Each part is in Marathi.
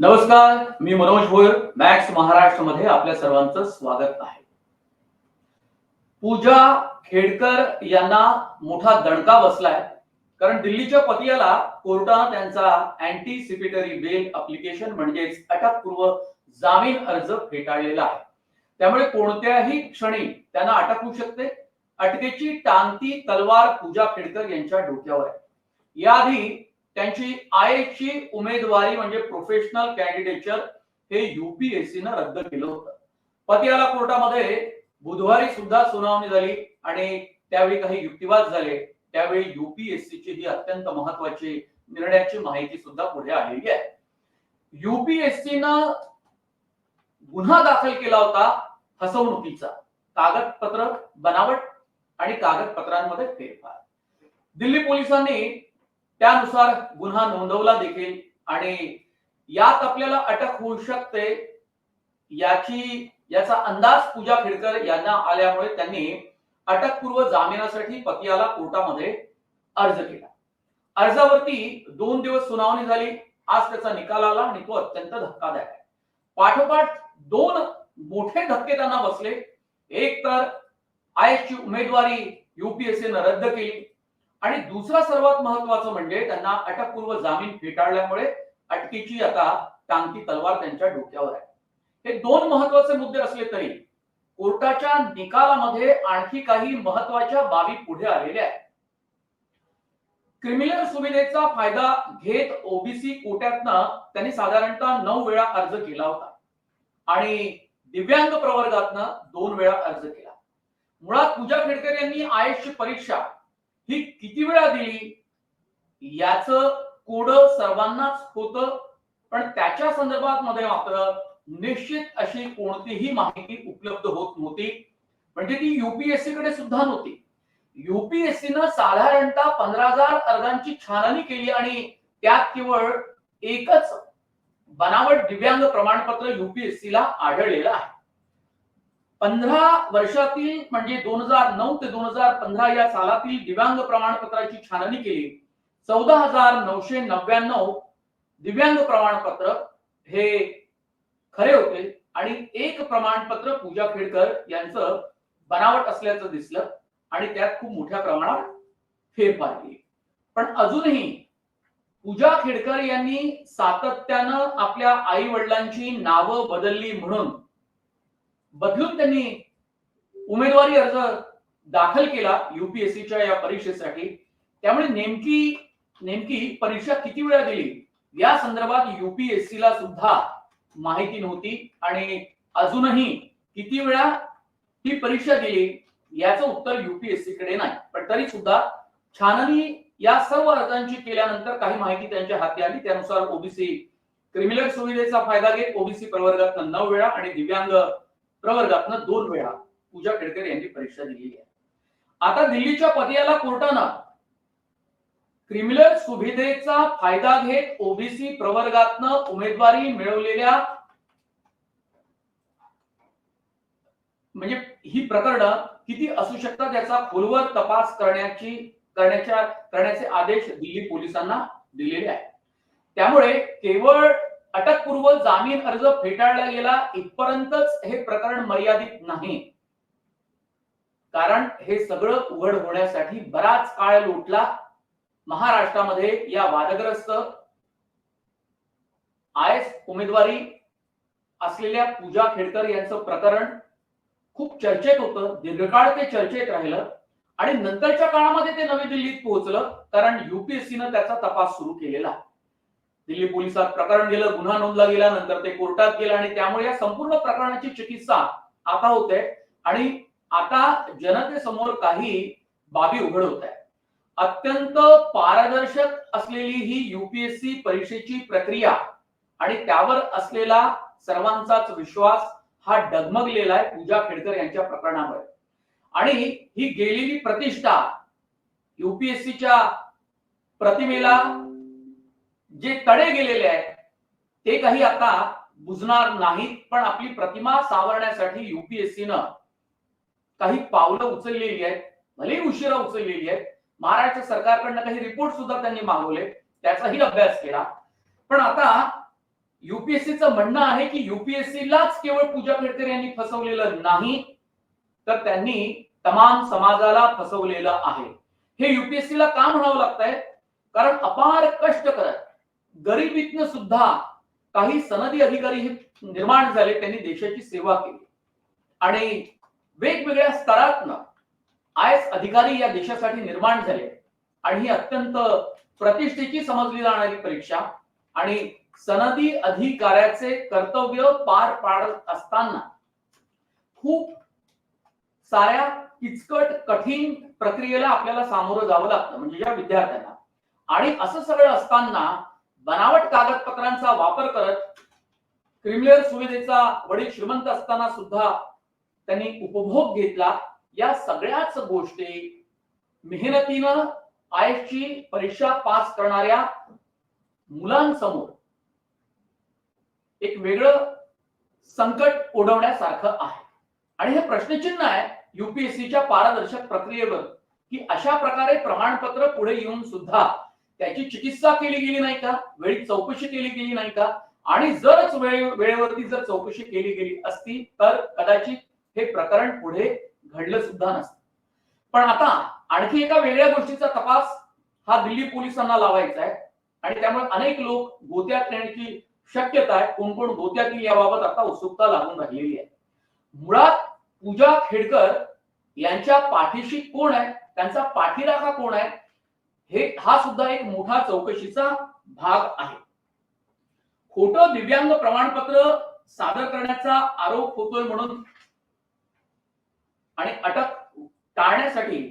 नमस्कार मी मनोज भोयर मॅक्स महाराष्ट्रमध्ये आपल्या सर्वांचं स्वागत आहे. पूजा खेडकर यांना मोठा दणका बसलाय. कारण दिल्लीच्या पतियाला कोर्टानं त्यांचा अँटीसिपेटरी बेल अप्लिकेशन म्हणजेच अटकपूर्व जामीन अर्ज फेटाळलेला आहे. त्यामुळे कोणत्याही क्षणी त्यांना अटक होऊ शकते. अटकेची टांगती तलवार पूजा खेडकर यांच्या डोक्यावर आहे. याआधी त्यांची आय ची उमेदवारी म्हणजे प्रोफेशनल कॅन्डिडेचर हे युपीएससीनं न रद्द केलं होतं. पतियाला कोर्टामध्ये बुधवारी सुद्धा सुनावणी झाली आणि त्यावेळी काही युक्तिवाद झाले. त्यावेळी युपीएससीची ही अत्यंत महत्वाची निर्णयाची माहिती सुद्धा पुढे आलेली आहे. युपीएससी न गुन्हा दाखल केला होता फसवणुकीचा. कागदपत्र बनावट आणि कागदपत्रांमध्ये फेरफार. दिल्ली पोलिसांनी त्यानुसार गुन्हा नोंदवला देखील आणि यात आपल्याला अटक होऊ शकते याची याचा अंदाज पूजा खेडकर यांना आल्यामुळे त्यांनी अटकपूर्व जामिनासाठी पतियाला कोर्टामध्ये अर्ज केला. अर्जावरती दोन दिवस सुनावणी झाली आज त्याचा निकाल आला आणि तो अत्यंत धक्कादायक आहे. पाठोपाठ दोन मोठे धक्के त्यांना बसले. एक तर आयएसची उमेदवारी युपीएससी न रद्द केली. आणि दुसरा सर्वात महत्वाचं म्हणजे त्यांना अटकपूर्व जामीन फेटाळल्यामुळे अटकेची आता टांगती तलवार त्यांच्या डोक्यावर आहे. हे दोन महत्त्वाचे मुद्दे असले तरी कोर्टाच्या निकालामध्ये आणखी काही महत्त्वाच्या बाबी पुढे आलेल्या आहेत. क्रिमिनल सुविधेचा फायदा घेत ओबीसी कोट्यातनं त्यांनी साधारणतः नऊ वेळा अर्ज केला होता. आणि दिव्यांग प्रवर्गातनं दोन वेळा अर्ज केला. मुळात पूजा खेडकर यांनी आयुष्य परीक्षा ही किती वेळा दिली? याच कोड सर्वांनाच होत. पण त्याच्या संदर्भात मध्ये मात्र निश्चित अशी कोणतीही माहिती उपलब्ध होत नव्हती. म्हणजे ती युपीएससी कडे सुद्धा नव्हती. युपीएससी न साधारणतः पंधरा हजार अर्जांची छाननी केली आणि त्यात केवळ एकच बनावट दिव्यांग प्रमाणपत्र युपीएससी ला आढळलेलं आहे. पंधरा वर्षातील म्हणजे दोन हजार नऊ ते दोन हजार पंधरा या सालातील दिव्यांग प्रमाणपत्राची छाननी केली. चौदा हजार नऊशे नव्याण्णव दिव्यांग प्रमाणपत्र हे खरे होते. आणि एक प्रमाणपत्र पूजा खेडकर यांचं बनावट असल्याचं दिसलं. आणि त्यात खूप मोठ्या प्रमाणात फेरफार केली. पण अजूनही पूजा खेडकर यांनी सातत्यानं आपल्या आई वडिलांची नावं बदलली म्हणून बदलून त्यांनी उमेदवारी अर्ज दाखल केला युपीएससीच्या या परीक्षेसाठी. त्यामुळे नेमकी नेमकी परीक्षा किती वेळा दिली या संदर्भात युपीएससी ला सुद्धा माहिती नव्हती. आणि अजूनही किती वेळा ही परीक्षा दिली याचं उत्तर युपीएससी कडे नाही. पण तरी सुद्धा छाननी या सर्व अर्जांची केल्यानंतर काही माहिती त्यांच्या हाती आली. त्यानुसार ओबीसी क्रिमिनल सुविधेचा फायदा घेत ओबीसी प्रवर्गातनं नऊ वेळा आणि दिव्यांग प्रवर्गातनं दोन वेळा पूजा खेडकर यांनी परीक्षा दिलेली आहे. आता दिल्लीच्या पतियाला कोर्टानं क्रिमिनल सुविधेचा फायदा घेत ओबीसी प्रवर्गातनं उमेदवारी मिळवलेल्या म्हणजे ही प्रकरण किती असू शकतात याचा खोलवर तपास करण्याची करण्याच्या करण्याचे आदेश दिल्ली पोलिसांना दिलेले आहेत. त्यामुळे केवळ अटकपूर्व जामीन अर्ज फेटाळला गेला इथपर्यंतच हे प्रकरण मर्यादित नाही. कारण हे सगळं उघड होण्यासाठी बराच काळ लोटला महाराष्ट्रामध्ये या वादग्रस्त आयएस उमेदवारी असलेल्या पूजा खेडकर यांचं प्रकरण खूप चर्चेत होतं दीर्घकाळ ते चर्चेत राहिलं आणि नंतरच्या काळामध्ये ते नवी दिल्लीत पोहोचलं कारण युपीएससीनं त्याचा तपास सुरू केलेला. आहे दिल्ली पोलिसात प्रकरण गेलं गुन्हा नोंदला गेला नंतर ते कोर्टात गेलं आणि त्यामुळे या संपूर्ण प्रकरणाची चिकित्सा आता होते आणि आता जनतेसमोर काही बाबी उघड होत आहे अत्यंत पारदर्शक असलेली ही युपीएससी परीक्षेची प्रक्रिया आणि त्यावर असलेला सर्वांचाच विश्वास हा डगमगलेला आहे पूजा खेडकर यांच्या प्रकरणामुळे आणि ही गेलेली प्रतिष्ठा युपीएससीच्या प्रतिमेला जे तडे गेलेले आहेत ते काही आता बुजणार नाहीत पण आपली प्रतिमा सावरण्यासाठी युपीएससीनं काही पावलं उचललेली आहेत भले उशिरा उचललेली आहेत. महाराष्ट्र सरकारकडनं काही रिपोर्ट सुद्धा त्यांनी मागवले त्याचाही अभ्यास केला. पण आता युपीएससीचं म्हणणं आहे की युपीएससीलाच केवळ पूजा खेडकर यांनी फसवलेलं नाही तर त्यांनी तमाम समाजाला फसवलेलं आहे. हे युपीएससीला का म्हणावं लागतंय? कारण अपार कष्ट करत गरिबीतनं सुद्धा काही सनदी अधिकारी हे निर्माण झाले त्यांनी देशाची सेवा केली. आणि वेगवेगळ्या स्तरातनं आय एस अधिकारी या देशासाठी निर्माण झाले. आणि ही अत्यंत प्रतिष्ठेची समजली जाणारी परीक्षा. आणि सनदी अधिकाऱ्याचे कर्तव्य पार पाडत असताना खूप साऱ्या किचकट कठीण प्रक्रियेला आपल्याला सामोरं जावं लागतं म्हणजे या विद्यार्थ्यांना. आणि असं सगळं असताना बनावट कागदपत्रांचा वापर करत क्रिमिनल सुविधेचा वडील श्रीमंत असताना सुद्धा त्यांनी उपभोग घेतला. या सगळ्याच गोष्टी मेहनतीनं आयची परीक्षा पास करणाऱ्या मुलांसमोर एक वेगळं संकट ओढवण्यासारखं आहे. आणि हे प्रश्नचिन्ह आहे युपीएससीच्या पारदर्शक प्रक्रियेवर की अशा प्रकारे प्रमाणपत्र पुढे येऊन सुद्धा त्याची चिकित्सा केली गेली नाही का? वेळी चौकशी केली गेली नाही का? आणि जरच वेळे वेळेवरती जर चौकशी केली गेली असती तर कदाचित हे प्रकरण पुढे घडलं सुद्धा नसतं. पण आता आणखी एका वेगळ्या गोष्टीचा तपास हा दिल्ली पोलिसांना लावायचा आहे. आणि त्यामुळे अनेक लोक गोत्यात येण्याची शक्यता आहे. कोण कोण गोत्यात येईल याबाबत आता उत्सुकता लागून राहिलेली आहे. मुळात पूजा खेडकर यांच्या पाठीशी कोण आहे? त्यांचा पाठीराखा कोण आहे? हे हा सुद्धा एक मोठा चौकशीचा भाग आहे. खोट दिव्यांग प्रमाणपत्र सादर करण्याचा आरोप होतोय म्हणून आणि अटक टाळण्यासाठी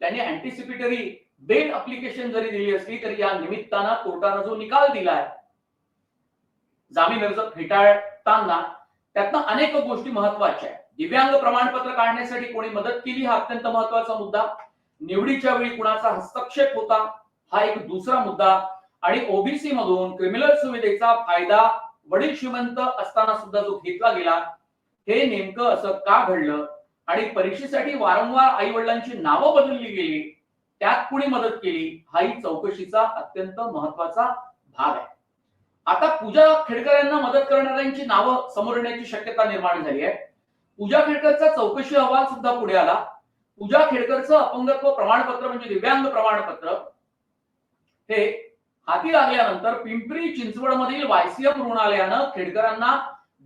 त्यांनी अँटिसिपेटरी बेल अप्लिकेशन जरी दिली असली तरी या निमित्तानं कोर्टानं जो निकाल दिलाय जामीन अर्ज फेटाळताना त्यातनं अनेक गोष्टी महत्त्वाच्या आहेत. दिव्यांग प्रमाणपत्र काढण्यासाठी कोणी मदत केली हा अत्यंत महत्त्वाचा मुद्दा. निवडीच्या वेळी कुणाचा हस्तक्षेप होता हा एक दुसरा मुद्दा. आणि ओबीसी मधून क्रिमिनल सुविधेचा फायदा वडील श्रीमंत असताना सुद्धा जो घेतला गेला हे नेमकं असं का घडलं? आणि परीक्षेसाठी वारंवार आई वडिलांची नावं बदलली गेली त्यात कुणी मदत केली? हाही चौकशीचा अत्यंत महत्त्वाचा भाग आहे. आता पूजा खेडकर यांना मदत करणाऱ्यांची नावं समोर येण्याची शक्यता निर्माण झाली आहे. पूजा खेडकरचा चौकशी अहवाल सुद्धा पुढे आला. पूजा खेडकरचं अपंगत्व प्रमाणपत्र म्हणजे दिव्यांग प्रमाणपत्र हे हाती लागल्यानंतर पिंपरी चिंचवड मधील वायसीएम रुग्णालयानं खेडकरांना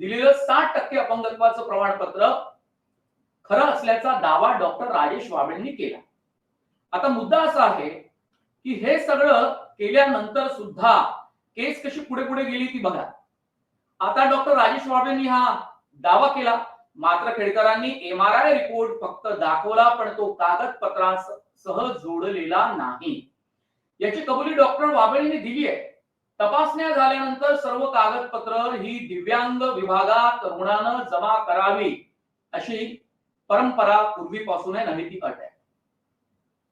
दिलेलं साठ टक्के अपंगत्वाचं प्रमाणपत्र खरं असल्याचा दावा डॉक्टर राजेश वाबळेंनी केला. आता मुद्दा असा आहे की हे सगळं केल्यानंतर सुद्धा केस कशी पुढे पुढे गेली ती बघा. आता डॉक्टर राजेश वाबळेंनी हा दावा केला. मात्र खेडकरांनी एम आर आय रिपोर्ट फक्त दाखवला पण तो कागदपत्रांसह जोडलेला नाही. याची कबुली डॉक्टर वाबळीने दिली आहे. तपासण्या झाल्यानंतर सर्व कागदपत्र ही दिव्यांग विभागात रुग्णानं जमा करावी अशी परंपरा पूर्वीपासून आहे नव्हे ती अट आहे.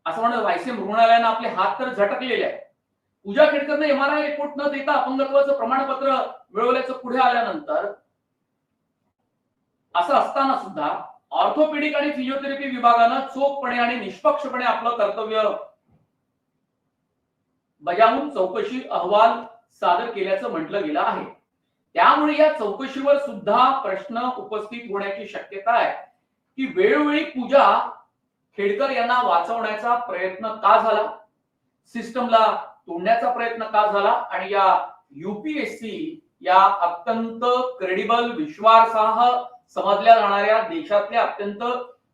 असं म्हणत वायसीएम रुग्णालयानं आपले हात तर झटकलेले आहे पूजा खेडकरनं एम आर आय रिपोर्ट न देता अपंगत्वाचं प्रमाणपत्र मिळवल्याचं पुढे आल्यानंतर असं असताना सुद्धा ऑर्थोपेडिक आणि फिजिओथेरपी विभागानं चोखपणे आणि निष्पक्षपणे आपलं कर्तव्य बजावून चौकशी अहवाल सादर केल्याचं म्हटलं गेलं आहे. त्यामुळे या चौकशीवर सुद्धा प्रश्न उपस्थित होण्याची शक्यता आहे. की वेळोवेळी पूजा खेडकर यांना वाचवण्याचा प्रयत्न का झाला? सिस्टमला तोडण्याचा प्रयत्न का झाला? आणि या युपीएससी या अत्यंत क्रेडिबल विश्वासार्ह समजल्या जाणाऱ्या देशातल्या अत्यंत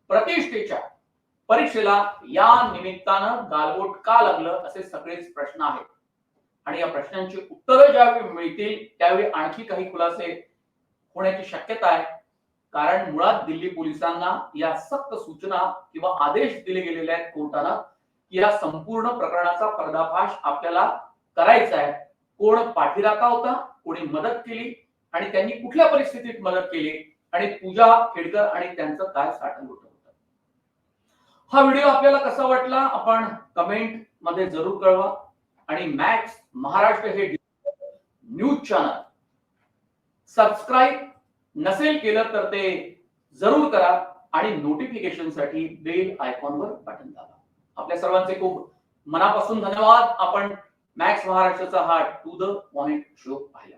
प्रतिष्ठेच्या परीक्षेला या निमित्तानं गालबोट का लागलं असे सगळेच प्रश्न आहेत. आणि या प्रश्नांची उत्तरं ज्यावेळी मिळतील त्यावेळी आणखी काही खुलासे होण्याची शक्यता आहे. कारण मुळात दिल्ली पोलिसांना या सक्त सूचना किंवा आदेश दिले गेलेले आहेत कोर्टानं की या संपूर्ण प्रकरणाचा पर्दाफाश आपल्याला करायचा आहे. कोण पाठीराका होता कोणी मदत केली आणि त्यांनी कुठल्या परिस्थितीत मदत केली आणि पूजा खेडकर आणि त्यांचं काय साठण होतं. हा व्हिडिओ आपल्याला कसा वाटला? आपण कमेंटमध्ये जरूर कळवा. आणि मॅक्स महाराष्ट्र हे न्यूज चॅनल सबस्क्राईब नसेल केलं तर ते जरूर करा आणि नोटिफिकेशनसाठी बेल आयकॉनवर बटन दाबा. आपल्या सर्वांचे खूप मनापासून धन्यवाद. आपण मॅक्स महाराष्ट्राचा हा टू द पॉइंट शो पाहिला.